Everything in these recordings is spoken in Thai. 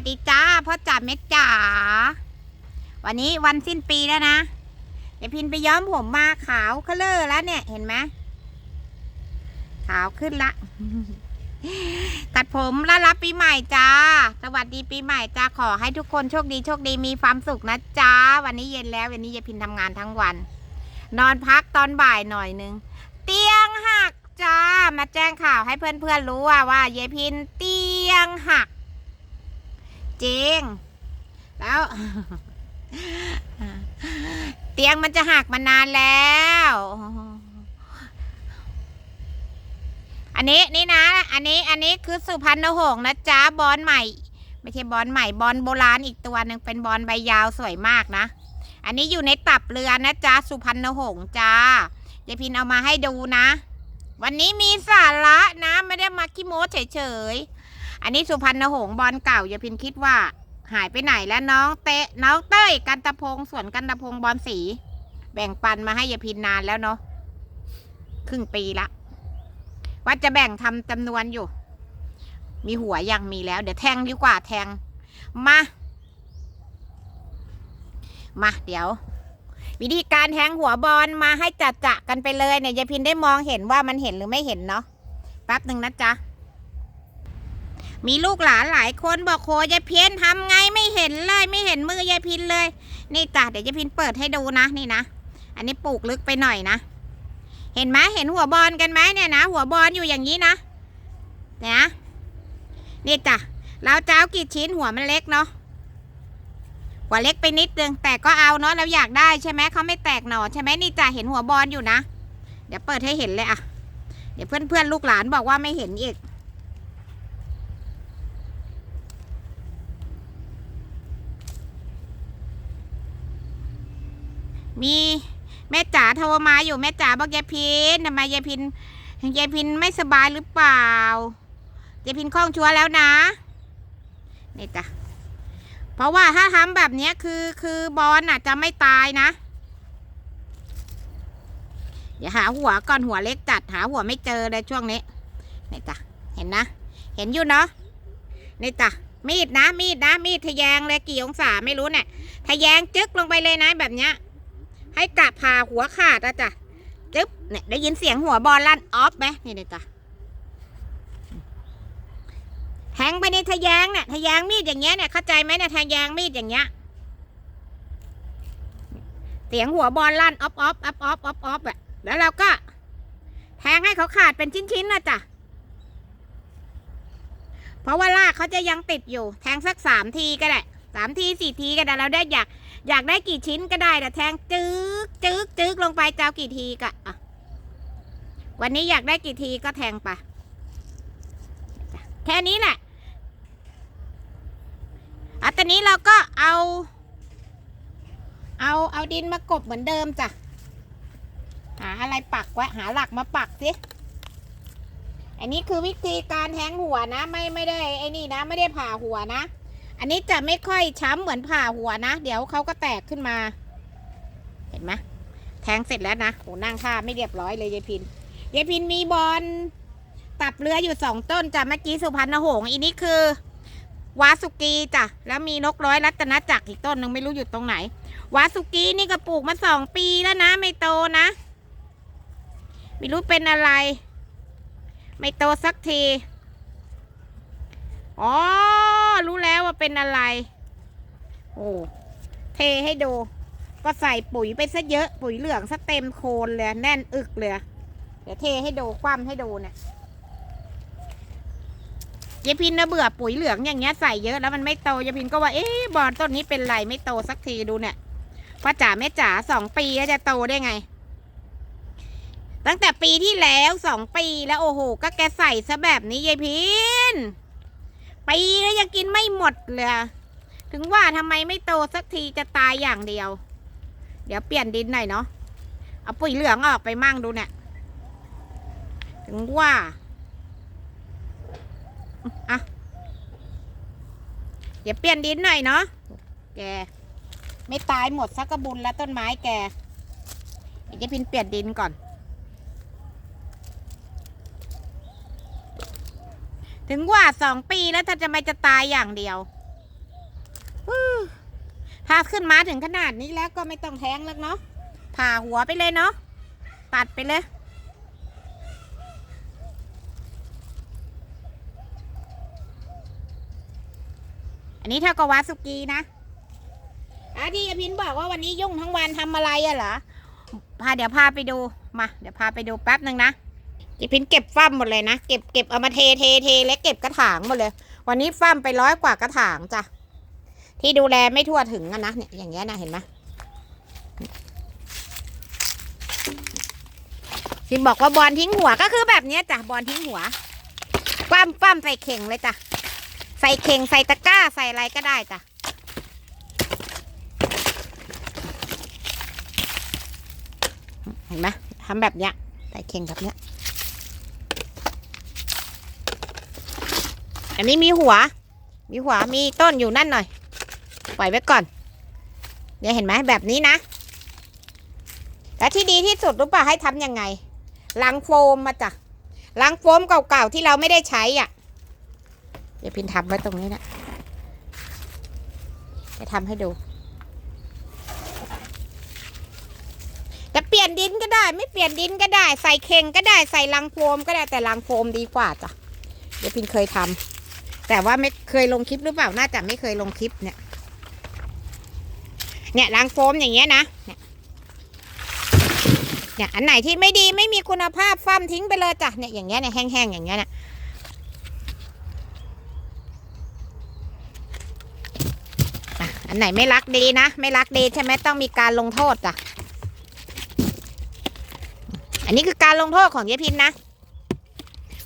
วัสดีจ้าพ่อจ๋าเม็ดจ๋าวันนี้วันสิ้นปีแล้วนะ เดี๋ยวพินไปย้อมผมมาขาวเคลอร์แล้วเนี่ยเห็นไหมขาวขึ้นละ ตัดผมแล้วรับปีใหม่จ้า สวัสดีปีใหม่จ้าขอให้ทุกคนโชคดีโชคดีมีความสุขนะจ้า วันนี้เย็นแล้ววันนี้ยายพินทำงานทั้งวัน นอนพักตอนบ่ายหน่อยนึง เตียงหักจ้า มาแจ้งข่าวให้เพื่อนๆรู้ว่าว่ายายพินเตียงหัก จริง แล้ว เตียงมันจะหักมานานแล้ว อันนี้นี่นะ อันนี้อันนี้คือสุพรรณหงส์นะจ๊ะบอลใหม่ ไม่ใช่บอลใหม่บอลโบราณอีกตัวหนึ่งเป็นบอลใบยาวสวยมากนะ อันนี้อยู่ในตับเรือนะจ๊ะสุพรรณหงส์จ้ายายพินเอามาให้ดูนะ วันนี้มีสาระนะ ไม่ได้มาขี้โม้เฉยๆ อันนี้สุพรรณหงส์บอลเก่าอย่าพินคิดว่า หายไปไหนแล้วน้องเตะน้องเต้ยกันตะพงสวนกันตะพงบอลสี แบ่งปันมาให้ยาพินนานแล้วเนาะครึ่งปีละว่าจะแบ่งทำจำนวนอยู่ มีหัวยังมีแล้ว เดี๋ยวแทงดีกว่าแทง มา มาเดี๋ยว วิธีการแทงหัวบอลมาให้จัดจะกันไปเลยเนี่ยยายพินได้มองเห็นว่ามันเห็นหรือไม่เห็นเนาะแป๊บหนึ่งนะจ๊ะ มีลูกหลานหลายคนบอกโคยายเพี้ยนทำไงไม่เห็นเลย ไม่เห็นมือยายพินเลย นี่จ้ะเดี๋ยวยายพินเปิดให้ดูนะนี่นะ อันนี้ปลูกลึกไปหน่อยนะ เห็นไหมเห็นหัวบอลกันไหมเนี่ยนะ หัวบอลอยู่อย่างนี้นะเนี่ยนะนี่จ้ะเราจะเอากี่ชิ้นหัวมันเล็กเนาะหัวเล็กไปนิดนึงแต่ก็เอาเนาะเราอยากได้ใช่ไหมเขาไม่แตกหน่อใช่ไหมนี่จ้ะเห็นหัวบอลอยู่นะ เดี๋ยวเปิดให้เห็นเลยอะเดี๋ยวเพื่อนเพื่อนลูกหลานบอกว่าไม่เห็นอีก มีแม่จ๋าโทรมาอยู่แม่จ๋าบอกยายพินทำไมยายพินยายพินไม่สบายหรือเปล่ายายพินคล่องชัวร์แล้วนะนี่จ้ะเพราะว่าถ้าทำแบบเนี้ยคือคือบอลน่ะจะไม่ตายนะอย่าหาหัวก่อนหัวเล็กจัดหาหัวไม่เจอเลยช่วงนี้นี่จ้ะเห็นนะ เห็นอยู่เนาะนี่จ้ะมีดนะมีดนะมีดทะแยงเลยกี่องศาไม่รู้เนี่ยทะแยงจึ๊กลงไปเลยนะแบบเนี้ย ให้กะผ่าหัวขาดอะจ้ะจึ๊บเนี่ยได้ยินเสียงหัวบอลลั่นออฟไหมนี่เลยจ้ะแทงไปในทะแยงเนี่ยทะแยงมีดอย่างเงี้ยเนี่ยเข้าใจไหมเนี่ยทะแยงมีดอย่างเงี้ยเสียงหัวบอลลั่นออฟออฟออฟออฟออฟออฟอะแล้วเราก็แทงให้เขาขาดเป็นชิ้นๆนะจ้ะเพราะว่าลากเขาจะยังติดอยู่ แทงสักสามทีก็ได้สามทีสี่ทีก็ได้เราได้อยาก อยากได้กี่ชิ้นก็ได้แต่แทงจึ๊กจึ๊กจึ๊กลงไปจะเอากี่ทีก็อะวันนี้อยากได้กี่ทีก็แทงไปแค่นี้แหละอะตอนนี้เราก็เอา เอาเอาดินมากบเหมือนเดิมจ้ะหาอะไรปักไว้หาหลักมาปักสิอันนี้คือวิธีการแทงหัวนะ ไม่ไม่ได้ไอ้นี่นะ ไม่ได้ผ่าหัวนะ อันนี้จะไม่ค่อยช้ำเหมือนผ่าหัวนะ เดี๋ยวเขาก็แตกขึ้นมา เห็นไหมแทงเสร็จแล้วนะโหนั่งท่าไม่เรียบร้อยเลยยายพินยายพินมีบอลตับเรืออยู่สองต้นจ้ะเมื่อกี้สุพรรณหงส์อันนี้คือวาสุกีจ้ะแล้วมีนกร้อยรัตนจักรอีกต้นหนึ่งไม่รู้อยู่ตรงไหน วาสุกีนี่ก็ปลูกมาสองปีแล้วนะ ไม่โตนะ ไม่รู้เป็นอะไร ไม่โตสักทีอ๋อ รู้แล้วว่าเป็นอะไร โอ้เทให้ดู ก็ใส่ปุ๋ยไปซะเยอะ ปุ๋ยเหลืองซะเต็มโคนเลยแน่นอึกเลยเดี๋ยวเทให้ดูคว่ำให้ดูเนี่ยยายพินนะเบื่อปุ๋ยเหลืองอย่างเงี้ยใส่เยอะแล้วมันไม่โตยายพินก็ว่าเอ๊ะบอลต้นนี้เป็นไรไม่โตสักทีดูเนี่ยพ่อจ๋าแม่จ๋าสองปีแล้วจะโตได้ไง ตั้งแต่ปีที่แล้วสองปีแล้วโอ้โห ก็แกใส่ซะแบบนี้ยายพิน ปีแล้วยังกินไม่หมดเลยถึงว่าทำไมไม่โตสักทีจะตายอย่างเดียว เดี๋ยวเปลี่ยนดินหน่อยเนาะเอาปุ๋ยเหลืองออกไปมั่งดูเนี่ย ถึงว่าอะเดี๋ยวเปลี่ยนดินหน่อยเนาะแกไม่ตายหมดสักกระบุญแล้วต้นไม้แกเดี๋ยวจะพินเปลี่ยนดินก่อน ถึงว่าสองปีแล้วถ้าจะไม่จะตายอย่างเดียวฮู้ถ้าขึ้นมาถึงขนาดนี้แล้วก็ไม่ต้องแทงแล้วเนาะผ่าหัวไปเลยเนาะตัดไปเลย อันนี้เท่ากับวาสุกีนะอาที่ยายพินบอกว่าวันนี้ยุ่งทั้งวันทำอะไรอะเหรอพาเดี๋ยวพาไปดูมา เดี๋ยวพาไปดูแป๊บหนึ่งนะ ยายพินเก็บฟั่มหมดเลยนะ เก็บเก็บเอามาเทเทเทและเก็บกระถางหมดเลย วันนี้ฟั่มไปร้อยกว่ากระถางจ้ะ ที่ดูแลไม่ทั่วถึงอะนะเนี่ยอย่างเงี้ยนะเห็นไหมพินบอกว่าบอลทิ้งหัวก็คือแบบเนี้ยจ้ะบอลทิ้งหัวฟั่มฟั่มใส่เข่งเลยจ้ะ ใส่เข่งใส่ตะกร้าใส่อะไรก็ได้จ้ะเห็นไหมทำแบบเนี้ยใส่เข่งแบบเนี้ย อันนี้มีหัว มีหัวมีต้นอยู่นั่นหน่อย ปล่อยไว้ก่อนเดี๋ยวเห็นไหมแบบนี้นะ แล้วที่ดีที่สุดรู้ป่ะให้ทำยังไงลังโฟมมาจ้ะลังโฟมเก่าๆที่เราไม่ได้ใช้อะ เดี๋ยวพินทำไว้ตรงนี้นะจะทำให้ดูจะเปลี่ยนดินก็ได้ ไม่เปลี่ยนดินก็ได้ ใส่เข่งก็ได้ใส่ลังโฟมก็ได้แต่ลังโฟมดีกว่าจ้ะเดี๋ยวพินเคยทำ แต่ว่าไม่เคยลงคลิปหรือเปล่า น่าจะไม่เคยลงคลิปเนี่ย เนี่ยลังโฟมอย่างเงี้ยนะ เนี่ยอันไหนที่ไม่ดีไม่มีคุณภาพฟั่มทิ้งไปเลยจ้ะ เนี่ยอย่างเงี้ยเนี่ยแห้งๆอย่างเงี้ยเนี่ยอะอันไหนไม่รักดีนะ ไม่รักดีใช่ไหมต้องมีการลงโทษจ้ะ อันนี้คือการลงโทษของเยพินนะ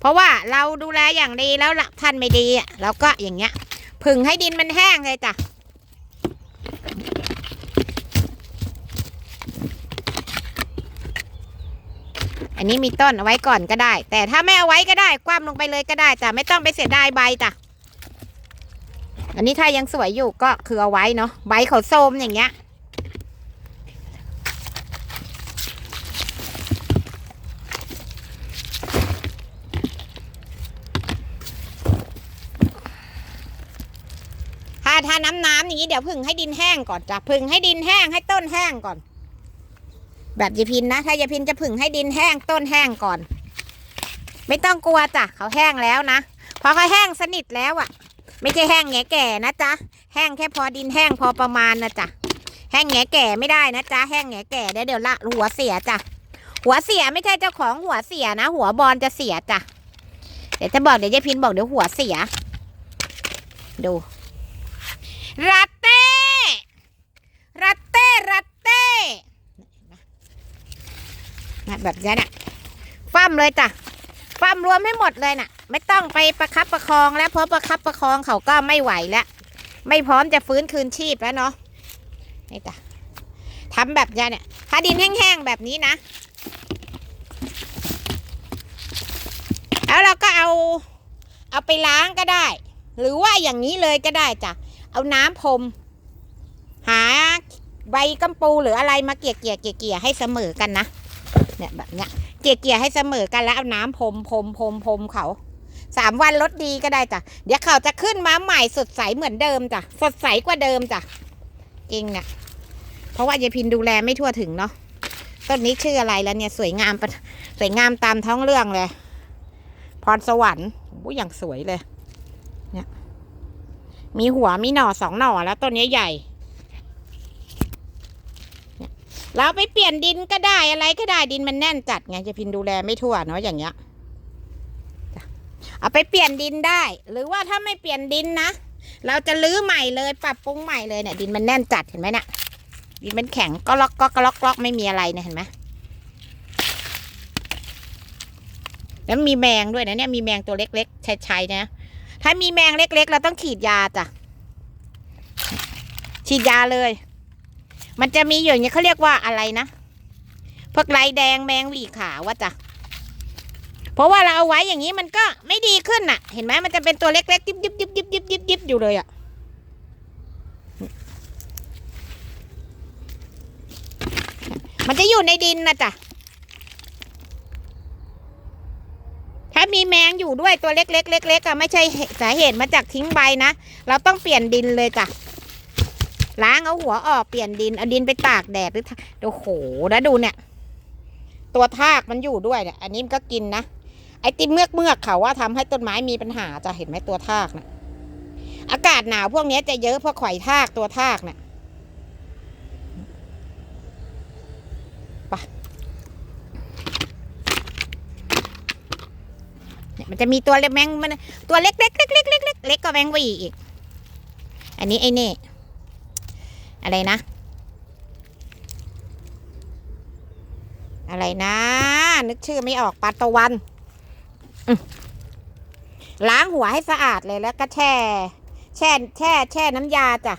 เพราะว่าเราดูแลอย่างดีแล้วละท่านไม่ดีอะเราก็อย่างเงี้ยผึ่งให้ดินมันแห้งเลยจ้ะอันนี้มีต้นเอาไว้ก่อนก็ได้ แต่ถ้าไม่เอาไว้ก็ได้คว่ำลงไปเลยก็ได้จ้ะไม่ต้องไปเสียดายใบจ้ะอันนี้ถ้ายังสวยอยู่ก็คือเอาไว้เนาะใบเขาโทมอย่างเงี้ย ถ้าถ้าน้ำน้ำอย่างนี้เดี๋ยวพึ่งให้ดินแห้งก่อนจ้ะพึ่งให้ดินแห้งให้ต้นแห้งก่อน แบบยายพินนะถ้ายายพินจะพึ่งให้ดินแห้งต้นแห้งก่อน ไม่ต้องกลัวจ้ะเขาแห้งแล้วนะพอเขาแห้งสนิทแล้วอะ่ะ ไม่ใช่แห้งแง่แก่นะจ๊ะแห้งแค่พอดินแห้งพอประมาณนะจ๊ะแห้งแง่แก่ไม่ได้นะจ๊ะแห้งแง่แก่เดี๋ยวเดี๋ยวละหัวเสียจ้ะหัวเสียไม่ใช่เจ้าของหัวเสียนะ หัวบอลจะเสียจ้ะเดี๋ยวจะบอกเดี๋ยวยายพินบอกเดี๋ยวหัวเสีย ดู รัตเต้รัตเต้รัตเต้แบบนี้เนี่ยฟั่มเลยจ้ะฟั่มรวมให้หมดเลยน่ะ ไม่ต้องไปประคับประคองแล้วเพราะประคับประคองเขาก็ไม่ไหวแล้วไม่พร้อมจะฟื้นคืนชีพแล้วเนาะนี่จ้ะทำแบบนี้เนี่ยถ้าดินแห้งๆแบบนี้นะ แล้วเราก็เอาเอาไปล้างก็ได้ หรือว่าอย่างนี้เลยก็ได้จ้ะ เอาน้ำพรม หาใบกัมปูหรืออะไรมาเกี่ยเกี่ยเกี่ยเกี่ยให้เสมอกันนะเนี่ยแบบเนี้ยเกี่ยเกี่ยให้เสมอกันแล้วเอาน้ำพรมพรมพรมพรมเขาสามวันลดดีก็ได้จ้ะเดี๋ยวเขาจะขึ้นมาใหม่สดใสเหมือนเดิมจ้ะสดใสกว่าเดิมจ้ะจริงเนี่ยเพราะว่ายายพินดูแลไม่ทั่วถึงเนาะต้นนี้ชื่ออะไรแล้วเนี่ยสวยงามปะสวยงามตามท้องเรื่องเลย พรสวรรค์โอ้ยอย่างสวยเลย มีหัวมีหน่อสองหน่อแล้วต้นนี้ใหญ่ เราไปเปลี่ยนดินก็ได้อะไรก็ได้ดินมันแน่นจัดไงจะพินดูแลไม่ทั่วเนาะอย่างเงี้ยเอาไปเปลี่ยนดินได้ หรือว่าถ้าไม่เปลี่ยนดินนะเราจะลื้อใหม่เลยปรับปรุงใหม่เลยเนี่ย ดินมันแน่นจัดเห็นไหมเนี่ยดินมันแข็งก็ล็อกก็ล็อกล็อกไม่มีอะไรเนี่ยเห็นไหมแล้วมีแมงด้วยนะเนี่ยมีแมงตัวเล็กๆชัยๆนะ ถ้ามีแมงเล็ก ๆ เราต้องฉีดยาจ้ะ ฉีดยาเลย มันจะมีอย่างนี้เขาเรียกว่าอะไรนะ พวกไรแดงแมงหวีขาวว่าจ้ะ เพราะว่าเราเอาไว้อย่างนี้มันก็ไม่ดีขึ้นน่ะ เห็นไหมมันจะเป็นตัวเล็กๆยิบยิบยิบยิบยิบยิบยิบอยู่เลยอะมันจะอยู่ในดินนะจ้ะ ถ้ามีแมงอยู่ด้วยตัวเล็กๆเล็กๆอะไม่ใช่สาเหตุมาจากทิ้งใบนะ เราต้องเปลี่ยนดินเลยจ้ะล้างเอาหัวออกเปลี่ยนดินเอาดินไปตากแดดหรือโอ้โหแล้วดูเนี่ย ตัวทากมันอยู่ด้วยเนี่ย อันนี้มันก็กินนะไอติมเมือกเมือกๆเขาว่าทำให้ต้นไม้มีปัญหาจะเห็นไหมตัวทากนะอากาศหนาวพวกนี้จะเยอะเพราะข่อยทากตัวทากน่ะปเนี่ย มันจะมีตัวเล็กแมงมันตัวเล็กเล็กเล็กเล็กเล็กเล็กเล็กก็แมงวีอีก อันนี้ไอ้นี่อะไรนะ อะไรนะ นึกชื่อไม่ออกปลาตะวันล้างหัวให้สะอาดเลยแล้วก็แช่ แช่แช่แช่น้ำยาจ้ะ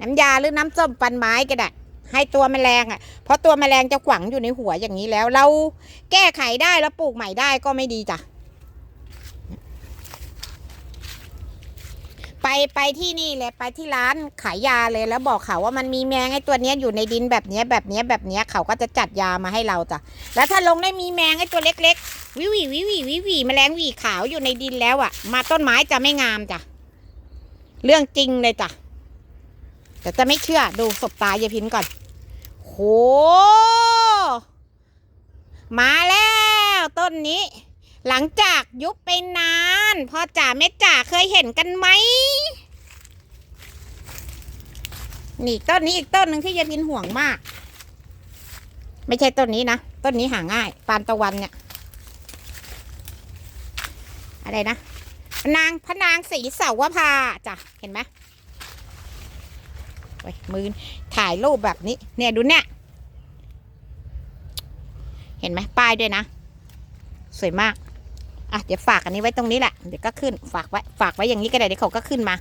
น้ำยาหรือน้ำส้มปันไม้ก็ได้ให้ตัวแมลงอะ เพราะตัวแมลงจะขวังอยู่ในหัวอย่างนี้แล้ว เราแก้ไขได้แล้วปลูกใหม่ได้ก็ไม่ดีจ้ะ ไปไปที่นี่เลยไปที่ร้านขายยาเลยแล้วบอกเขาว่ามันมีแมงไอ้ตัวเนี้ยอยู่ในดินแบบเนี้ยแบบเนี้ยแบบเนี้ยเขาก็จะจัดยามาให้เราจ้ะแล้วถ้าลงได้มีแมงไอ้ตัวเล็ก ๆ วิววิววิววิววิววิแมลงวีขาวอยู่ในดินแล้วอะ มาต้นไม้จะไม่งามจ้ะเรื่องจริงเลยจ้ะแต่จะไม่เชื่อดูศบตายายพินก่อนโหมาแล้วต้นนี้ หลังจากยุบไปนานพ่อจ๋าแม่จ๋าเคยเห็นกันไหมนี่ต้นนี้อีกต้นหนึ่งที่ยายพินห่วงมาก ไม่ใช่ต้นนี้นะต้นนี้หาง่ายปานตะวันเนี่ย อะไรนะพนางพนางสีเสาวพาจ้ะเห็นไหมโอ้ยมือถ่ายรูปแบบนี้ เนี่ยดูเนี่ย เห็นไหมป้ายด้วยนะ สวยมาก อะเดี๋ยวฝากอันนี้ไว้ตรงนี้แหละ เดี๋ยวก็ขึ้น ฝากไว้ ฝากไว้อย่างนี้ก็ได้ เดี๋ยวเขาก็ขึ้นมา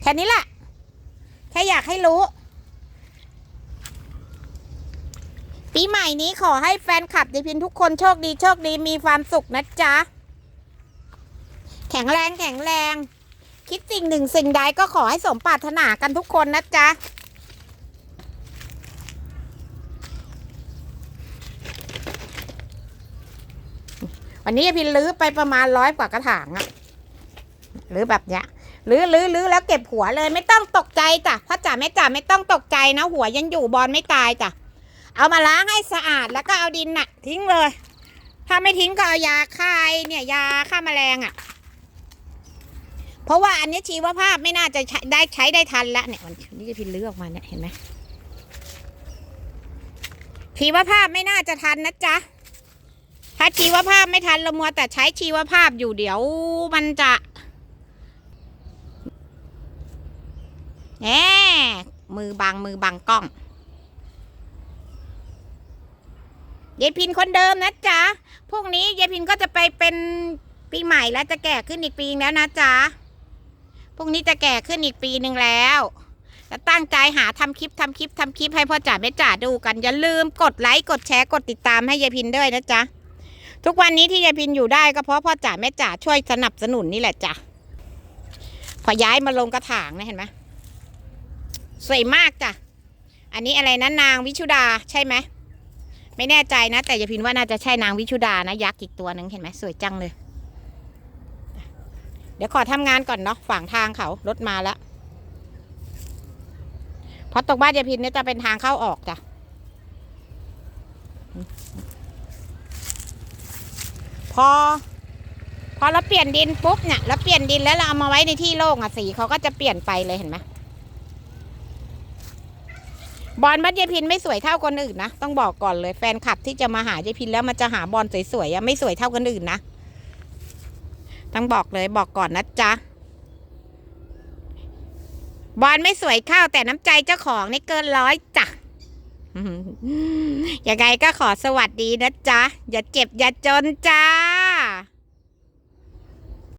แค่นี้แหละ แค่อยากให้รู้ ปีใหม่นี้ขอให้แฟนคลับดิพินทุกคนโชคดีโชคดีมีความสุขนะจ๊ะ แข็งแรงแข็งแรง คิดสิ่งหนึ่งสิ่งใดก็ขอให้สมปรารถนากันทุกคนนะจ๊ะ วันนี้พินลื้อไปประมาณร้อยกว่ากระถางอะหรือแบบเนี้ยลื้อลื้อลื้อแล้วเก็บหัวเลยไม่ต้องตกใจจ้ะพ่อจ๋าแม่จ๋าไม่ต้องตกใจนะ หัวยังอยู่บอลไม่ตายจ้ะเอามาล้างให้สะอาดแล้วก็เอาดินน่ะ ทิ้งเลย ถ้าไม่ทิ้งก็เอายาฆ่าเนี่ยยาฆ่าแมลงอะ่ะ เพราะว่าอันนี้ชีวภาพไม่น่าจะใช้ได้ใช้ได้ทันละเนี่ยวันนี้จะพินลื้อออกมาเนี่ยเห็นไหมชีวภาพไม่น่าจะทันนะจ๊ะ ถ้าชีวภาพไม่ทันเรามัวแต่ใช้ชีวภาพอยู่เดี๋ยวมันจะแหมมือบังมือบังกล้องยายพินคนเดิมนะจ๊ะพรุ่งนี้ยายพินก็จะไปเป็นปีใหม่แล้วจะแก่ขึ้นอีกปีแล้วนะจ๊ะพรุ่งนี้จะแก่ขึ้นอีกปีหนึ่งแล้วจะตั้งใจหาทำคลิปทำคลิปทำคลิปให้พ่อจ๋าแม่จ๋าดูกัน อย่าลืมกดไลค์กดแชร์กดติดตามให้ยายพินด้วยนะจ๊ะ ทุกวันนี้ที่ยายพินอยู่ได้ก็เพราะพ่อจ๋าแม่จ๋าช่วยสนับสนุนนี่แหละจ้ะพอย้ายมาลงกระถางนะเห็นไหมสวยมากจ้ะ อันนี้อะไรนะนางวิชุดาใช่ไหมไม่แน่ใจนะ แต่ยายพินว่าน่าจะใช่นางวิชุดานะยักษ์อีกตัวหนึ่งเห็นไหมสวยจังเลย เดี๋ยวขอทำงานก่อนเนาะฝั่งทางเขารถมาแล้วเพราะตรงบ้านยายพินเนี่ยจะเป็นทางเข้าออกจ้ะ พอ พอเราเปลี่ยนดินปุ๊บเนี่ยเราเปลี่ยนดินแล้วเราเอามาไว้ในที่โล่งอะสีเขาก็จะเปลี่ยนไปเลยเห็นไหมบอลบ้านยายพินไม่สวยเท่าคนอื่นนะต้องบอกก่อนเลยแฟนคลับที่จะมาหายายพินแล้วมันจะหาบอลสวยๆอะไม่สวยเท่าคนอื่นนะต้องบอกเลยบอกก่อนนะจ๊ะบอลไม่สวยเท่าแต่น้ำใจเจ้าของนี่เกินร้อยจ้ะ ยังไงก็ขอสวัสดีนะจ๊ะ อย่าเจ็บอย่าจนจ้า